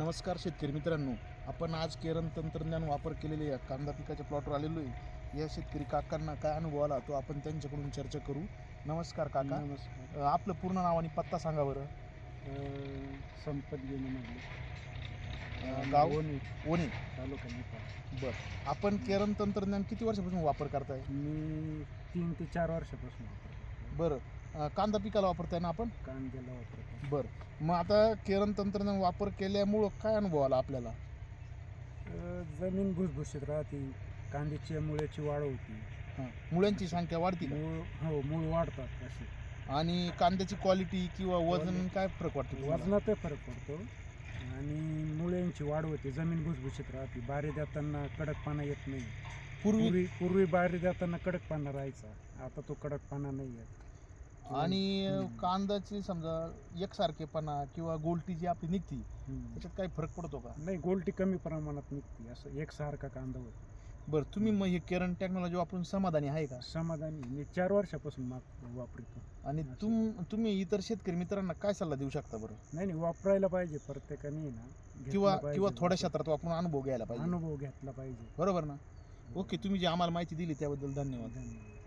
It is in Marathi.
नमस्कार शेतकरी मित्रांनो. आपण आज केरन तंत्रज्ञान वापर केलेले या कांदा पिकाच्या प्लॉटवर आलेलो आहे. या शेतकरी काकांना काय अनुभव आला तो आपण त्यांच्याकडून चर्चा करू. नमस्कार काका. नमस्कार. अ, आपलं पूर्ण नाव आणि पत्ता सांगा बरं. अ, संपत गेल्यामधले अ, गाव? ओणे तालुका निपाळ बरं. आपण केरन तंत्रज्ञान किती वर्षापासून वापर करताय? मी तीन ते चार वर्षापासून वापरतो बरं. अ, कांदा पिकाला वापरताय ना आपण? कांद्याला वापरतो बरं. मग आता केरन तंत्रज्ञान वापर केल्यामुळं काय अनुभव आला आपल्याला? अ, जमीन भुसभुशीत राहते. कांद्याची मुळ्याची वाढ होती. हां. मुळ्यांची संख्या वाढती का? मूळ हो मूळ वाढतात अशी आणि कांद्याची क्वालिटी किंवा वजन काय फरक वाटतो तुम्हाला? वजनातही फरक पडतो. आणि मुळ्यांची वाढ होते. जमीन भुसभुशीत राहते. बारी देताना कडकपणा येत नाही. पूर्वी पूर्वी पूर्वी बारी देताना कडकपणा राहायचा. आता तो कडकपणा नाही येत आणि. कांद्याची समजा एकसारखेपणा किंवा गोलटी जी आपली निघती. त्याच्यात काही फरक पडतो का? नाही गोल्टी कमी प्रमाणात निघते असं एकसारखा कांदा होतो बरं तुम्ही मग हे केरन टेक्नॉलॉजी वापरून समाधानी आहे का? समाधानी. मी चार वर्षापासून माग वापरतो. आणि. तुम तुम्ही इतर शेतकरी मित्रांना काय सल्ला देऊ शकता बरं? नाही नाही वापरायला पाहिजे प्रत्येकाने ना. घेतलं किंवा पाहिजे किंवा थोड्या. क्षेत्रात वापरून अनुभव घ्यायला पाहिजे. अनुभव घेतला पाहिजे. बरोबर ना? ओके तुम्ही जी आम्हाला माहिती दिली त्याबद्दल धन्यवाद. धन्यवाद.